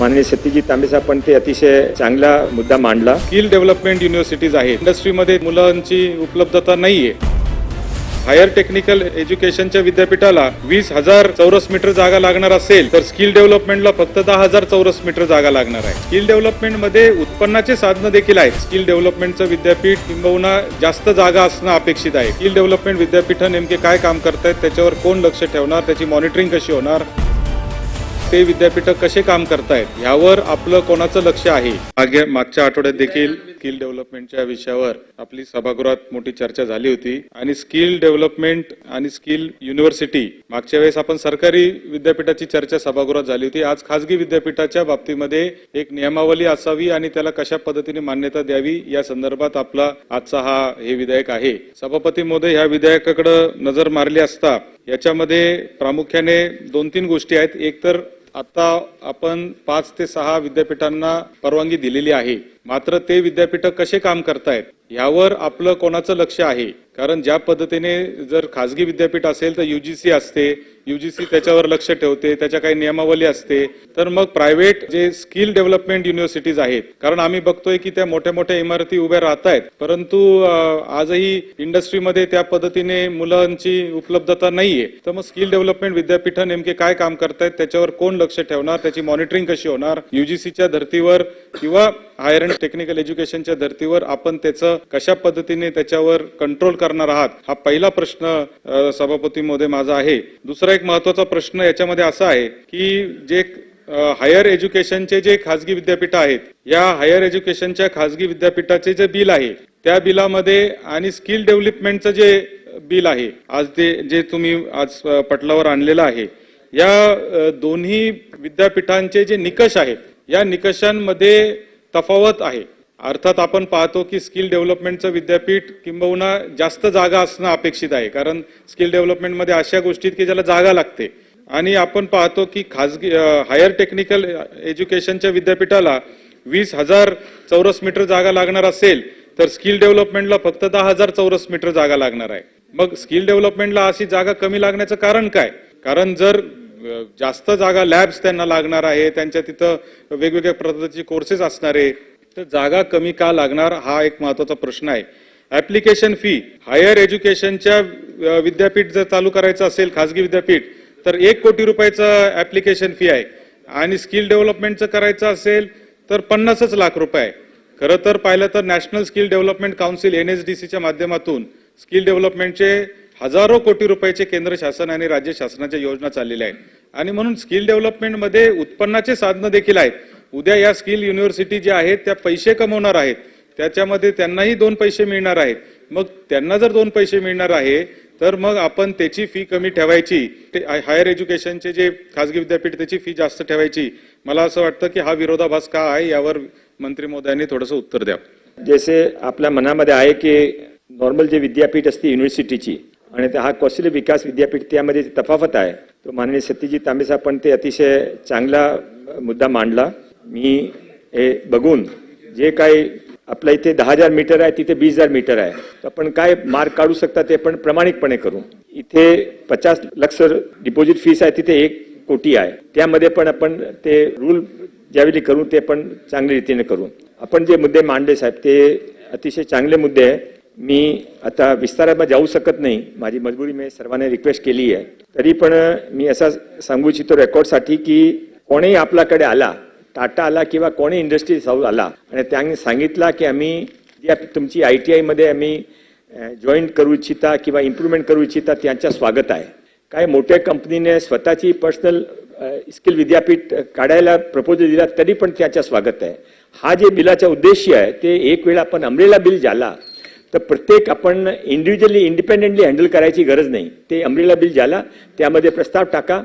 माननीय सत्यजी तांबेसाहेब पण ते अतिशय चांगला मुद्दा मांडला. स्किल डेव्हलपमेंट युनिव्हर्सिटीज आहेत. इंडस्ट्रीमध्ये मुलांची उपलब्धता नाहीये. हायर टेक्निकल एज्युकेशनच्या विद्यापीठाला वीस हजार चौरस मीटर जागा लागणार असेल तर स्किल डेव्हलपमेंटला फक्त दहा हजार चौरस मीटर जागा लागणार आहे. स्किल डेव्हलपमेंटमध्ये उत्पन्नाचे साधनं देखील आहेत. स्किल डेव्हलपमेंटचं विद्यापीठ किंबहुना जास्त जागा असणं अपेक्षित आहे. स्किल डेव्हलपमेंट विद्यापीठ नेमके काय काम करतायत त्याच्यावर कोण लक्ष ठेवणार त्याची मॉनिटरिंग कशी होणार? ते विद्यापीठ कसे काम करतायत यावर आपलं कोणाचं लक्ष आहे? मागे मागच्या आठवड्यात देखील स्किल डेव्हलपमेंटच्या विषयावर आपली सभागृहात मोठी चर्चा झाली होती आणि स्किल डेव्हलपमेंट आणि स्किल युनिव्हर्सिटी मागच्या वेळेस आपण सरकारी विद्यापीठाची चर्चा सभागृहात झाली होती. आज खासगी विद्यापीठाच्या बाबतीमध्ये एक नियमावली असावी आणि त्याला कशा पद्धतीने मान्यता द्यावी या संदर्भात आपला आजचा हा हे विधेयक आहे. सभापती महोदय ह्या विधेयकाकडे नजर मारली असता याच्यामध्ये प्रामुख्याने दोन तीन गोष्टी आहेत. एक तर आता आपण पाच ते सहा विद्यापीठांना परवानगी दिलेली आहे. मात्र ते विद्यापीठ कसे काम करतायत यावर आपलं कोणाचं लक्ष आहे? कारण ज्या पद्धतीने जर खासगी विद्यापीठ असेल तर युजीसी असते युजीसी त्याच्यावर लक्ष ठेवते त्याच्या काही नियमावली असते. तर मग प्रायव्हेट जे स्किल डेव्हलपमेंट युनिव्हर्सिटीज आहेत कारण आम्ही बघतोय की त्या मोठ्या मोठ्या इमारती उभ्या राहत आहेत परंतु आजही इंडस्ट्रीमध्ये त्या पद्धतीने मुलांची उपलब्धता नाहीये. तर मग स्किल डेव्हलपमेंट विद्यापीठ नेमके काय काम करतायत त्याच्यावर कोण लक्ष ठेवणार त्याची मॉनिटरिंग कशी होणार युजीसीच्या धर्तीवर किंवा हायर अँड टेक्निकल एज्युकेशनच्या धर्तीवर आपण त्याचं कशा पद्धतीने त्याच्यावर कंट्रोल करणार आहात हा पहिला प्रश्न सभापती महोदय माझा आहे. दुसरा एक महत्त्वाचा प्रश्न याच्यामध्ये असा आहे की जे हायर एज्युकेशनचे जे खासगी विद्यापीठ आहेत या हायर एज्युकेशनच्या खासगी विद्यापीठाचे जे बिल आहे त्या बिलामध्ये आणि स्किल डेव्हलपमेंटचं जे बिल आहे आज ते जे तुम्ही आज पटलावर आणलेलं आहे या दोन्ही विद्यापीठांचे जे निकष आहेत या निकषांमध्ये तफावत आहे. अर्थात आपण पाहतो की स्किल डेव्हलपमेंटचं विद्यापीठ किंबहुना जास्त जागा असणं अपेक्षित आहे. कारण स्किल डेव्हलपमेंटमध्ये अशा गोष्टीत की ज्याला जागा लागते. आणि आपण पाहतो की खाजगी हायर टेक्निकल एज्युकेशनच्या विद्यापीठाला वीस हजार चौरस मीटर जागा लागणार असेल तर स्किल डेव्हलपमेंटला फक्त दहा हजार चौरस मीटर जागा लागणार आहे. मग स्किल डेव्हलपमेंटला अशी जागा कमी लागण्याचं कारण काय? कारण जर जास्त जागा लॅब्स त्यांना लागणार आहे त्यांच्या तिथं वेगवेगळ्या पद्धतीचे कोर्सेस असणार आहे. तर जागा कमी का लागणार हा एक महत्त्वाचा प्रश्न आहे. ऍप्लिकेशन फी हायर एज्युकेशनच्या विद्यापीठ जर चालू करायचं असेल खासगी विद्यापीठ तर एक कोटी रुपयाचं ऍप्लिकेशन फी आहे. आणि स्किल डेव्हलपमेंटचं करायचं असेल तर पन्नासच लाख रुपये आहे. खरं तर पाहिलं तर national skill development council N S D सीच्या माध्यमातून स्किल डेव्हलपमेंटचे हजारो कोटी रुपयाचे केंद्र शासन आणि राज्य शासनाच्या योजना चाललेल्या आहेत. आणि म्हणून स्किल डेव्हलपमेंटमध्ये उत्पन्नाचे साधनं देखील आहेत. उद्या या स्किल युनिव्हर्सिटी ज्या आहेत त्या पैसे कमवणार आहेत. त्याच्यामध्ये त्यांनाही दोन पैसे मिळणार आहेत. मग त्यांना जर दोन पैसे मिळणार आहे तर मग आपण त्याची फी कमी ठेवायची. ते हायर एज्युकेशनचे जे खासगी विद्यापीठ त्याची फी जास्त ठेवायची. मला असं वाटतं की हा विरोधाभास का आहे यावर मंत्री मोदयांनी थोडंसं उत्तर द्या. जसे आपल्या मनामध्ये आहे की नॉर्मल जे विद्यापीठ असते युनिव्हर्सिटीची आणि हा कौशल्य विकास विद्यापीठ त्यामध्ये जी तफावत आहे तो माननीय सत्यजी तांबेसाहेब पण ते अतिशय चांगला मुद्दा मांडला. मी हे बघून जे काही आपल्या इथे दहा हजार मीटर आहे तिथे वीस हजार मीटर आहे. तर आपण काय मार्क काढू शकता ते पण प्रामाणिकपणे करू. इथे पचास लक्ष डिपॉझिट फीस आहे तिथे एक कोटी आहे. त्यामध्ये पण आपण ते रूल ज्यावेळी करू ते पण चांगल्या रीतीने करू. आपण जे मुद्दे मांडले साहेब ते अतिशय चांगले मुद्दे आहे. मी आता विस्तारात जाऊ शकत नाही. माझी मजबुरी मी सर्वांनी रिक्वेस्ट केली आहे. तरी पण मी असा सांगू इच्छितो रेकॉर्डसाठी की कोणीही आपल्याकडे आला टाटा आला किंवा कोणी इंडस्ट्री हाऊस आला आणि त्यांनी सांगितला की आम्ही जी तुमची आय टी आयमध्ये आम्ही जॉईन करू इच्छिता किंवा इम्प्रूव्हमेंट करू इच्छिता त्यांच्या स्वागत आहे. काही मोठ्या कंपनीने स्वतःची पर्सनल स्किल विद्यापीठ काढायला प्रपोजल दिला तरी पण त्याच्या स्वागत आहे. हा जे बिलाचा उद्देश आहे ते एक वेळा आपण अमरेला बिल झाला तर प्रत्येक आपण इंडिव्हिज्युअली इंडिपेंडेंटली हँडल करायची गरज नाही. ते अमरेला बिल झाला त्यामध्ये प्रस्ताव टाका.